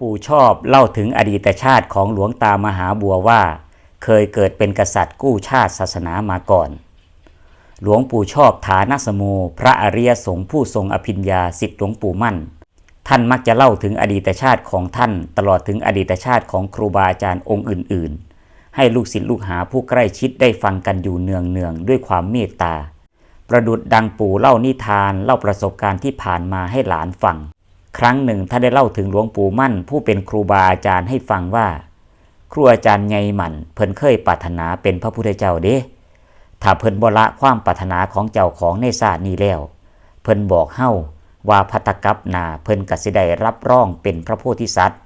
ปู่ชอบเล่าถึงอดีตชาติของหลวงตามหาบัวว่า เคยเกิดเป็นกษัตริย์กู้ชาติศาสนามาก่อน หลวงปู่ชอบฐานสโมพระอริยสงฆ์ผู้ทรงอภิญญาสิทธิหลวงปู่มั่น ท่านมักจะเล่าถึงอดีตชาติของท่าน ตลอดถึงอดีตชาติของครูบาอาจารย์องค์อื่น ๆ ให้ลูกศิษย์ลูกหาผู้ใกล้ชิดได้ฟังกันอยู่เนืองๆด้วยความเมตตา ประดุดดังปู่เล่านิทานเล่าประสบการณ์ที่ผ่านมาให้หลานฟัง ครั้งหนึ่งท่านได้เล่าถึงหลวงปู่มั่น ผู้เป็นครูบาอาจารย์ให้ฟังว่า ครูอาจารย์ไงหมันเพิ่นเคยปรารถนาเป็นพระพุทธเจ้าเด้ถ้าเพิ่นบละความปรารถนาของเจ้าของในศาสตร์นี้แล้ว เพิ่นบอกเฮ้าว่าพัตกับนาเพิ่นกสิได้รับรองเป็นพระโพธิสัตว์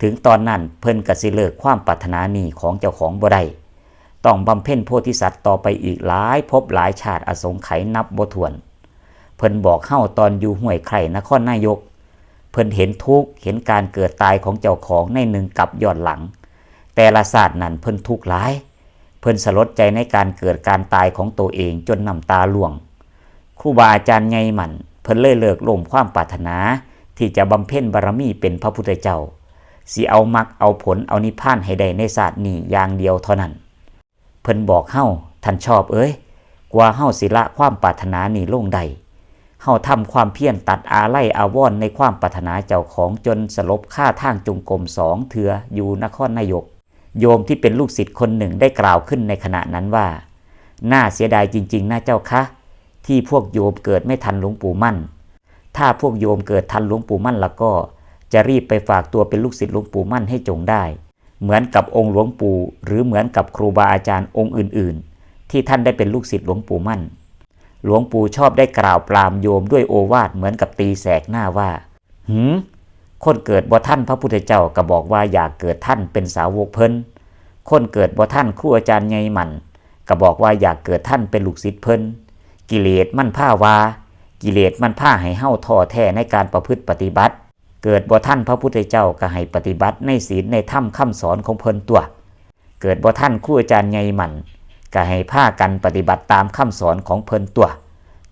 ถึงตอนนั้นเพิ่นกสิเลิกความปรารถนานี้ของเจ้าของบ่ได้ต้องบำเพ็ญโพธิสัตว์ต่อไปอีกหลายภพหลายชาติอสงไขยนับบ่ถ้วน เพิ่นบอกเฮ้าตอนอยู่ห้วยไข่นครนายก เพิ่นเห็นทุกข์เห็นการเกิดตายของเจ้าของในหนึ่งกับย้อนหลัง แต่ละศาสตร์นั้นเพิ่นทุกข์หลาย เพิ่นสลดใจในการเกิดการตายของตัวเองจนน้ำตาหลวงครูบาอาจารย์ไงหมันเพิ่นเลยเลิกล่มความปรารถนาที่จะบำเพ็ญบารมีเป็นพระพุทธเจ้าสิเอามักเอาผลเอานิพพานให้ได้ในศาสตร์นี้อย่างเดียวเท่านั้น เพิ่นบอกเฮ้าท่านชอบเอ้ยกว่าเฮ้าสิละความปรารถนานี้ลงใด เฮาทำความเพียรตัดอาไล่อาวรณ์ในความปรารถนาเจ้าของจนสลบค่าทางจงกรมสองเถืออยู่นครนายก โยมที่เป็นลูกศิษย์คนหนึ่งได้กล่าวขึ้นในขณะนั้นว่า น่าเสียดายจริงๆนะเจ้าคะ ที่พวกโยมเกิดไม่ทันหลวงปู่มั่น ถ้าพวกโยมเกิดทันหลวงปู่มั่นแล้วก็ จะรีบไปฝากตัวเป็นลูกศิษย์หลวงปู่มั่นให้จงได้ เหมือนกับองค์หลวงปู่หรือเหมือนกับครูบาอาจารย์องค์อื่น ๆ ที่ท่านได้เป็นลูกศิษย์หลวงปู่มั่น หลวงปู่ชอบได้กล่าวปรามโยมด้วยโอวาทเหมือนกับตีแสกหน้าว่าหืมคนเกิดบ่ท่านพระพุทธเจ้าก็บอกว่าอยากเกิดท่านเป็นสาวกเพิ่นคนเกิดบ่ท่านครูอาจารย์ไงหมันก็บอกว่าอยากเกิดท่านเป็นลูกศิษย์เพิ่นกิเลสมันผ้าวากิเลสมันผ้าให้เฮ้าท้อแท้ในการประพฤติปฏิบัติ เกิดบ่ท่านพระพุทธเจ้าก็ให้ปฏิบัติในศีลในถ้ำคำสอนของเพิ่นตัว เกิดบ่ท่านครูอาจารย์ไงหมัน ก็ให้ผ้ากันปฏิบัติตามคำสอนของเพิ่นตัว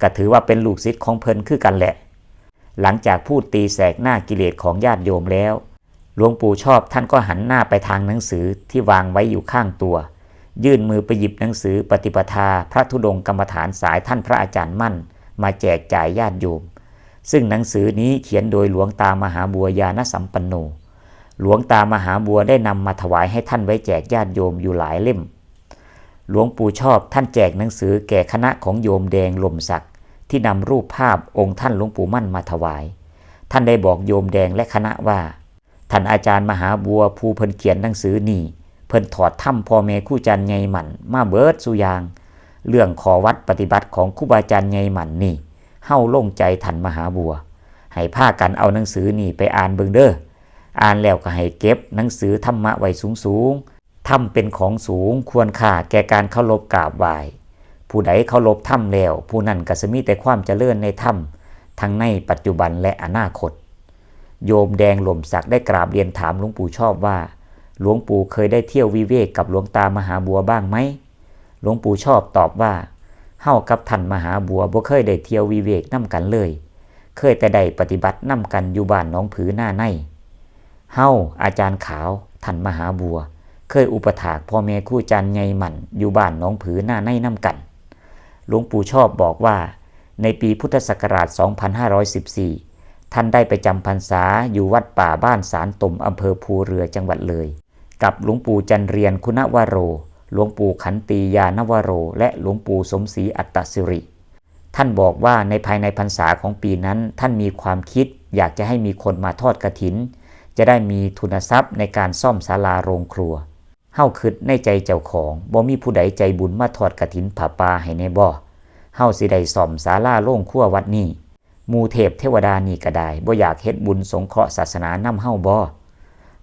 ก็ถือว่าเป็นลูกศิษย์ของเพิ่นคือกันแหละ หลังจากพูดตีแสกหน้ากิเลสของญาติโยมแล้วหลวงปู่ชอบท่านก็หันหน้าไปทางหนังสือที่วางไว้อยู่ข้างตัว ยื่นมือไปหยิบหนังสือปฏิปทาพระธุดงค์กรรมฐานสายท่านพระอาจารย์มั่น มาแจกจ่ายญาติโยม ซึ่งหนังสือนี้เขียนโดยหลวงตามหาบัวยานสัมปันโน หลวงตามหาบัวได้นำมาถวายให้ท่านไว้แจกญาติโยมอยู่หลายเล่ม หลวงปู่ชอบท่านแจกหนังสือแก่คณะของโยมแดงลมศักดิ์ที่นำรูปภาพองค์ท่านหลวงปู่มั่นมาถวาย ท่านได้บอกโยมแดงและคณะว่า ท่านอาจารย์มหาบัวภูเพิ่นเขียนหนังสือนี่ เพิ่นถอดถ้ำพ่อแม่คู่จันไงหมันมาเบิดสุยาง เรื่องขอวัดปฏิบัติของครูบาจารย์ไงหมันนี่เฮาโล่งใจท่านมหาบัว ให้พากันเอาหนังสือนี่ไปอ่านเบิงเด้ออ่านแล้วก็ให้เก็บหนังสือธรรมะไว้สูงสูงๆ ถ้ำเป็นของสูงควรค่าแก่การเคารพกราบไหว้ผู้ใดเคารพถ้ำแล้ว ผู้นั้นก็จะมีแต่ความเจริญในถ้ำทั้งในปัจจุบันและอนาคต โยมแดงหล่มศักดิ์ได้กราบเรียนถามหลวงปู่ชอบว่า หลวงปู่เคยได้เที่ยววิเวกกับหลวงตามหาบัวบ้างไหมหลวงปู่ชอบตอบว่าเฮากับท่านมหาบัวบ่เคยได้เที่ยววิเวกนํกันเลย เคยแต่ได้ปฏิบัตินํกันอยู่บ้านน้องผือหน้าในเฮาอาจารย์ขาวท่านมหาบัว เคยอุปถากพ่อแม่คู่จันไงหมันอยู่บ้านหน้องผือหน้าในนํกัน หลวงปู่ชอบบอกว่า ในปีพุทธศักราช 2514 ท่านได้ไปจำพรรษาอยู่วัดป่าบ้านสารตมอำเภอภูเรือจังหวัดเลย กับหลวงปู่จันเรียนคุณวโร หลวงปู่ขันตียานวโร และหลวงปู่สมศรีอัตตสิริ ท่านบอกว่าในภายในพรรษาของปีนั้นท่านมีความคิดอยากจะให้มีคนมาทอดกระถิน จะได้มีทุนทรัพย์ในการซ่อมศาลาโรงครัว เฮาคิดในใจเจ้าของบ่มีผู้ใดใจบุญมาทอดกระถินผาปาให้ในบ่เฮาสิได้ซ่อมศาลาโรงครัววัดนี้มูเทพเทวดานี่ก็ได้บ่อยากเฮ็ดบุญสงเคราะห์ศาสนานำเฮาบ่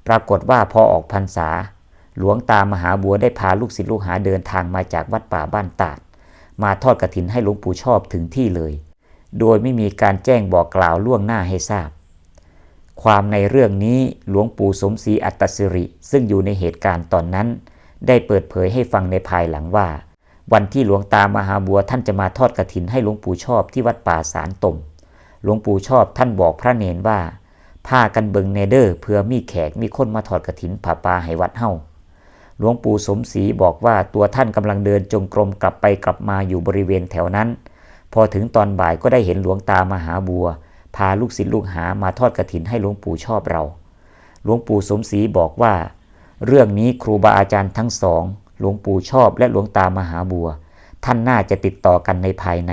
ปรากฏว่าพอออกพรรษา หลวงตามหาบัวได้พาลูกศิษย์ลูกหาเดินทางมาจากวัดป่าบ้านตาด มาทอดกระถินให้หลวงปู่ชอบถึงที่เลย โดยไม่มีการแจ้งบอกกล่าวล่วงหน้าให้ทราบ ความในเรื่องนี้หลวงปู่สมศรีอัตสิริ ซึ่งอยู่ในเหตุการณ์ตอนนั้น ได้เปิดเผยให้ฟังในภายหลังว่า วันที่หลวงตามหาบัวท่านจะมาทอดกระถินให้หลวงปู่ชอบที่วัดป่าสารตมหลวงปู่ชอบท่านบอกพระเนนว่าพพากันเบิงเนเดอร์เพื่อมีแขกมีคนมาถอดกระถินผาปาให้วัดเฮาหลวงปู่สมศรีบอกว่าตัวท่านกำลังเดินจงกรมกลับไปกลับมาอยู่บริเวณแถวนั้น พอถึงตอนบ่ายก็ได้เห็นหลวงตามหาบัว พาลูกศิษย์ลูกหามาทอดกระถินให้หลวงปู่ชอบเรา หลวงปู่สมศรีบอกว่า เรื่องนี้ครูบาอาจารย์ทั้งสอง หลวงปู่ชอบและหลวงตามหาบัว ท่านน่าจะติดต่อกันในภายใน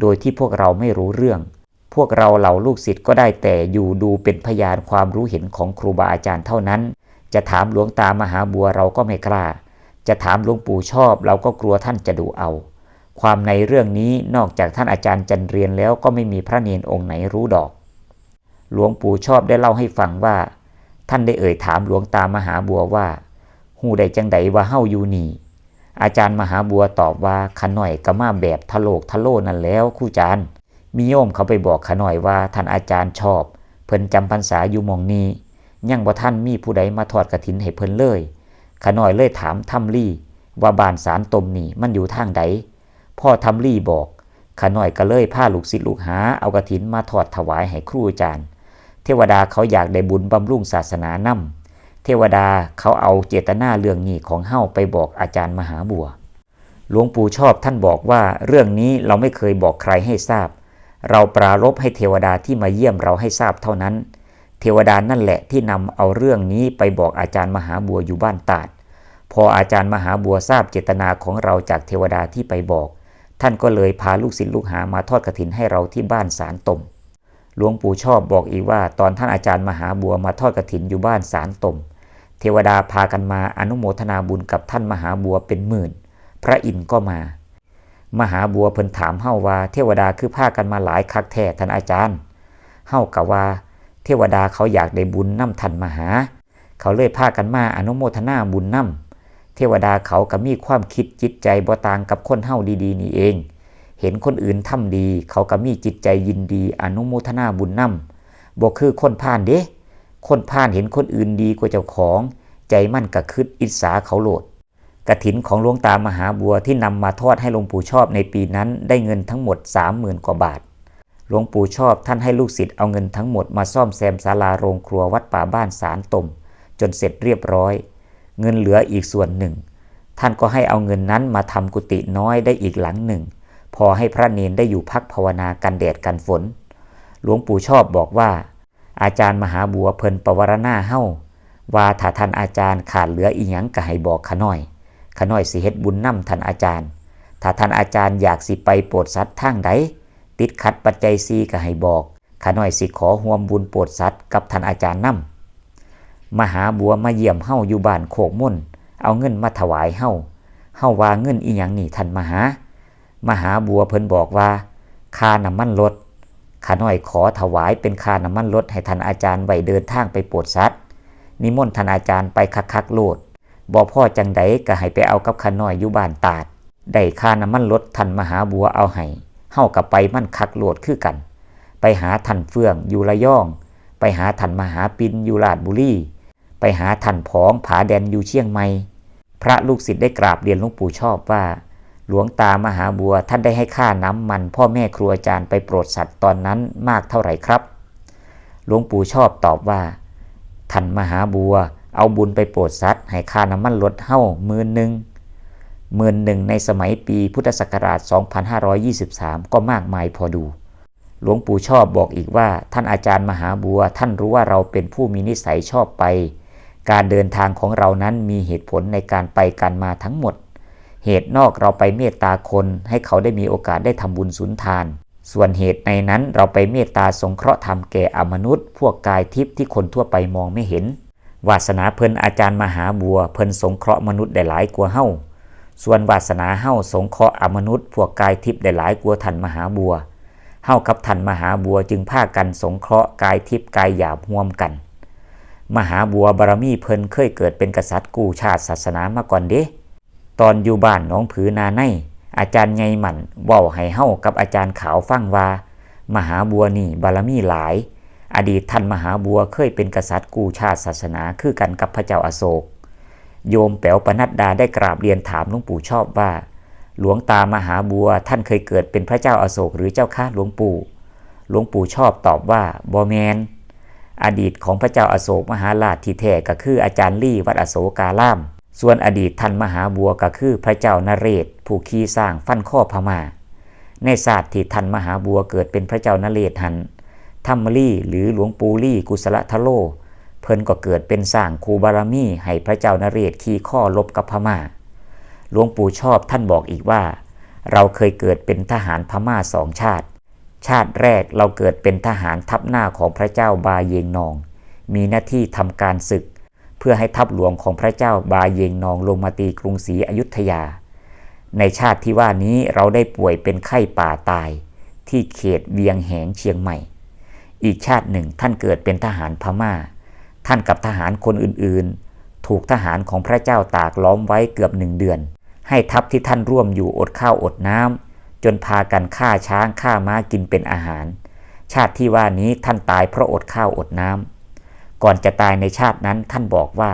โดยที่พวกเราไม่รู้เรื่อง พวกเราเหล่าลูกศิษย์ก็ได้แต่อยู่ดูเป็นพยานความรู้เห็นของครูบาอาจารย์เท่านั้น จะถามหลวงตามหาบัวเราก็ไม่กล้า จะถามหลวงปู่ชอบเราก็กลัวท่านจะดูเอา ความในเรื่องนี้นอกจากท่านอาจารย์จันเรียนแล้วก็ไม่มีพระเนนองค์ไหนรู้ดอก หลวงปู่ชอบได้เล่าให้ฟังว่า ท่านได้เอ่ยถามหลวงตามหาบัวว่าหูใดจังใดว่าเฮาอยู่นี่ อาจารย์มหาบัวตอบว่าขน่อยก็มาแบบทะโลกทะโลนั่นแล้วคู่จานมีโยมเขาไปบอกขน่อยว่าท่านอาจารย์ชอบ เพิ่นจำพรรษาอยู่มองนี้ยังบ่ท่านมีผู้ใดมาทอดกระถินให้เพิ่นเลยขน่อยเลยถามทำลี่ว่าบานสารตมนี่มันอยู่ทางใด พ่อทำลี่บอกขน่อยก็เลยพาลูกศิษย์ลูกหา เอากระถินมาทอดถวายให้ครูอาจารย์ เทวดาเขาอยากได้บุญบำรุงศาสนานำเทวดาเขาเอาเจตนาเรื่องนี้ของเฮ้าไปบอกอาจารย์มหาบัว หลวงปู่ชอบท่านบอกว่าเรื่องนี้เราไม่เคยบอกใครให้ทราบ เราปรารบให้เทวดาที่มาเยี่ยมเราให้ทราบเท่านั้น เทวดานั่นแหละที่นำเอาเรื่องนี้ไปบอกอาจารย์มหาบัวอยู่บ้านตาด พออาจารย์มหาบัวทราบเจตนาของเราจากเทวดาที่ไปบอก ท่านก็เลยพาลูกศิษย์ลูกหามาทอดกระถินให้เราที่บ้านสารตม หลวงปู่ชอบบอกอีกว่า ตอนท่านอาจารย์มหาบัวมาทอดกระถินอยู่บ้านสารตม เทวดาพากันมาอนุโมทนาบุญกับท่านมหาบัวเป็นหมื่น พระอินทร์ก็มา มหาบัวเพิ่นถามเฮาว่า เทวดาคือพากันมาหลายคักแท้ท่านอาจารย์ เฮากะว่า เทวดาเขาอยากได้บุญน้ำท่านมหา เขาเลยพากันมาอนุโมทนาบุญน้ำ เทวดาเขาก็มีความคิดจิตใจบ่ต่างกับคนเฮาดีๆ นี่เอง เห็นคนอื่นทำดี เขาก็มีจิตใจยินดีอนุโมทนาบุญน้ำบ่คือคนผ่านเด้ คนผ่านเห็นคนอื่นดีกว่าเจ้าของ ใจมั่นกะคืดอิสาเขาโหลดกระถินของหลวงตามหาบัวที่นำมาทอดให้หลวงปู่ชอบในปีนั้นได้เงินทั้งหมด 30,000 กว่าบาท หลวงปู่ชอบท่านให้ลูกศิษย์เอาเงินทั้งหมดมาซ่อมแซมศาลาโรงครัววัดป่าบ้านสารตม จนเสร็จเรียบร้อย เงินเหลืออีกส่วนหนึ่ง ท่านก็ให้เอาเงินนั้นมาทำกุฏิน้อยได้อีกหลังหนึ่ง พอให้พระเนนได้อยู่พักภาวนากันแดดกันฝน หลวงปู่ชอบบอกว่า อาจารย์มหาบัวเพิ่นประวรณาเฮ้าว่าถ้าท่านอาจารย์ขาดเหลืออีหยังก็ให้บอกขะน้อยขะน้อยสิเฮ็ดบุญนำท่านอาจารย์ ถ้าท่านอาจารย์อยากสิไปโปรดสัตว์ทางใดติดขัดปัจจัยซีก็ให้บอกขะน้อยสิขอห่วมบุญโปรดสัตว์กับท่านอาจารย์นำ มหาบัวมาเยี่ยมเฮ้าอยู่บ้านโคกมุ่นเอาเงินมาถวายเฮ้าเฮ้าว่าเงินอีหยังนี่ท่านมหามหาบัวเพิ่นบอกว่าค่าน้ำมันลดข้าน้อยขอถวายเป็นค่าน้ำมันลดให้ท่านอาจารย์ไว้เดินทางไปโปรดสัตว์นิมนต์ท่านอาจารย์ไปคักๆโลดบ่พ่อจังใดก็ให้ไปเอากับข้าน้อยอยู่บ้านตาดได้ค่าน้ำมันลดท่านมหาบัวเอาให้เฮากับไปมั่นคักโลดคือกัน ไปหาท่านเฟื่องอยู่ระยอง ไปหาท่านมหาปินอยู่ลาดบุรี ไปหาท่านผองผาแดนอยู่เชียงใหม่ พระลูกศิษย์ได้กราบเรียนหลวงปู่ชอบว่า หลวงตามหาบัวท่านได้ให้ค่าน้ำมัน พ่อแม่ครูอาจารย์ไปโปรดสัตว์ตอนนั้นมากเท่าไหร่ครับ หลวงปู่ชอบตอบว่า ท่านมหาบัว เอาบุญไปโปรดสัตว์ให้ค่าน้ำมันลดเฮ้าหมื่นหนึ่งหมื่นหนึ่งในสมัยปีพุทธศักราช 2523 ก็มากมายพอดู หลวงปู่ชอบบอกอีกว่า ท่านอาจารย์มหาบัว ท่านรู้ว่าเราเป็นผู้มีนิสัยชอบไป การเดินทางของเรานั้นมีเหตุผลในการไปการมาทั้งหมด เหตุนอกเราไปเมตตาคนให้เขาได้มีโอกาสได้ทำบุญสุนทาน ส่วนเหตุในนั้นเราไปเมตตาสงเคราะห์ธรรมแก่อมนุษย์ พวกกายทิพย์ที่คนทั่วไปมองไม่เห็น วาสนาเพิ่นอาจารย์มหาบัวเพิ่นสงเคราะห์มนุษย์ได้หลายกว่าเฮ้าส่วนวาสนาเฮ้าสงเคราะห์อมนุษย์ พวกกายทิพย์ได้หลายกว่าทันมหาบัวเฮ้ากับทันมหาบัวจึงพากันสงเคราะห์กายทิพย์กายหยาบห่วมกัน มหาบัวบารมีเพิ่นเคยเกิดเป็นกษัตริย์กู้ชาติศาสนามาก่อนเด้ตอนอยู่บ้านน้องผือนาใน อาจารย์ไงหมันเว้าให้เฮ้ากับอาจารย์ขาวฟังว่า มหาบัวนี่บารมีหลาย อดีตท่านมหาบัวเคยเป็นกษัตริย์กู้ชาติศาสนาคือกันกับพระเจ้าอาโศก โยมแป๋วปนัดดาได้กราบเรียนถามหลวงปู่ชอบว่า หลวงตามหาบัวท่านเคยเกิดเป็นพระเจ้าอาโศกหรือเจ้าข้าหลวงปู่ หลวงปู่ชอบตอบว่าบอแมน อดีตของพระเจ้าอาโศกมหาราชที่แท้ก็คืออาจารย์ลี่วัดอโศการาม ส่วนอดีตท่านมหาบัวก็คือพระเจ้านเรศ ผู้ขี่สร้างฟันข้อพมา่า ในศาสตร์ที่ท่านมหาบัวเกิดเป็นพระเจ้านเรศหันธรรมลี่หรือหลวงปู่ลี่กุศลทโล เพิ่นก็เกิดเป็นสร้างคูบารมีให้พระเจ้านเรศขี่ข้อลบกับพมา่า หลวงปู่ชอบท่านบอกอีกว่า เราเคยเกิดเป็นทหารพม่าสองชาติ ชาติแรกเราเกิดเป็นทหารทัพหน้าของพระเจ้าบาเยงนอง มีหน้าที่ทำการศึก เพื่อให้ทัพหลวงของพระเจ้าบาเยงนองลงมาตีกรุงศรีอยุธยา ในชาติที่ว่านี้เราได้ป่วยเป็นไข้ป่าตาย ที่เขตเวียงแหงเชียงใหม่ อีกชาติหนึ่งท่านเกิดเป็นทหารพม่า ท่านกับทหารคนอื่นๆ ถูกทหารของพระเจ้าตากล้อมไว้เกือบหนึ่งเดือน ให้ทัพที่ท่านร่วมอยู่อดข้าวอดน้ำ จนพากันฆ่าช้างฆ่าม้ากินเป็นอาหาร ชาติที่ว่านี้ท่านตายเพราะอดข้าวอดน้ำก่อนจะตายในชาตินั้นท่านบอกว่า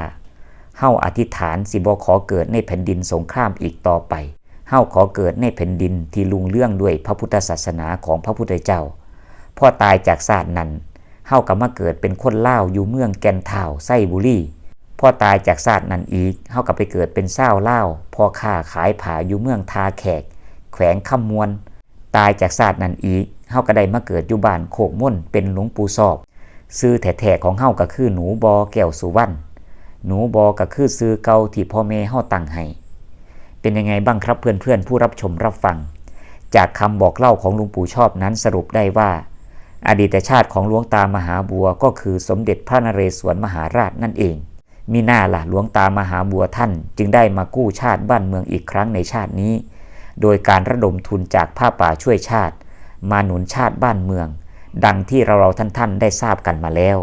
เฮาอธิษฐานสิบขอเกิดในแผ่นดินสงครามอีกต่อไปเฮาขอเกิดในแผ่นดินที่ลุงเรื่องด้วยพระพุทธศาสนาของพระพุทธเจ้า พ่อตายจากศาสตร์นั้นเฮาก็มาเกิดเป็นคนเล่าอยู่เมืองแกนเท่าไส้บุรีพ่อตายจากศาสตร์นั้นอีกเฮาก็ไปเกิดเป็นเศร้าเล่าพ่อค้าขายผาอยู่เมืองทาแขก แขวงคำมวนตายจากศาสตร์นั้นอีกเฮาก็ได้มาเกิดอยู่บ้านโคกม่นเป็นหลวงปู่สอบ ซื้อแท้ๆของเฮาก็คือหนูบอแก้วสุวรรณหนูบอก็คือซื้อเก่าที่พ่อแม่เฮาตั้งให้เป็นยังไงบ้างครับเพื่อนๆ ผู้รับชมรับฟัง จากคำบอกเล่าของหลวงปู่ชอบนั้นสรุปได้ว่า อดีตชาติของหลวงตามหาบัวก็คือสมเด็จพระนเรศวรมหาราชนั่นเอง มีหน้าล่ะหลวงตามหาบัวท่านจึงได้มากู้ชาติบ้านเมืองอีกครั้งในชาตินี้ โดยการระดมทุนจากผ้าป่าช่วยชาติ มาหนุนชาติบ้านเมือง ดังที่เราเราท่านๆ ได้ทราบกันมาแล้ว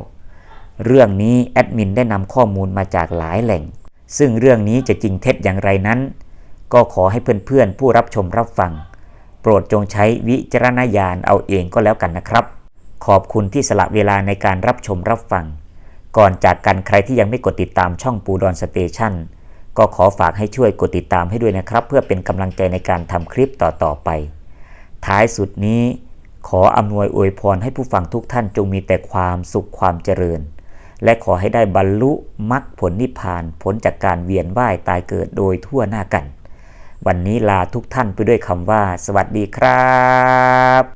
เรื่องนี้แอดมินได้นำข้อมูลมาจากหลายแหล่ง ซึ่งเรื่องนี้จะจริงเท็จอย่างไรนั้น ก็ขอให้เพื่อนๆ ผู้รับชมรับฟัง โปรดจงใช้วิจารณญาณเอาเองก็แล้วกันนะครับ ขอบคุณที่สละเวลาในการรับชมรับฟัง ก่อนจากกันใครที่ยังไม่กดติดตามช่องปูดอนสเตชัน ก็ขอฝากให้ช่วยกดติดตามให้ด้วยนะครับ เพื่อเป็นกำลังใจในการทำคลิปต่อๆไป ท้ายสุดนี้ ขออำนวยอวยพรให้ผู้ฟังทุกท่านจงมีแต่ความสุขความเจริญ และขอให้ได้บรรลุมรรคผลนิพพานผลจากการเวียนว่ายตายเกิดโดยทั่วหน้ากัน วันนี้ลาทุกท่านไปด้วยคำว่า สวัสดีครับ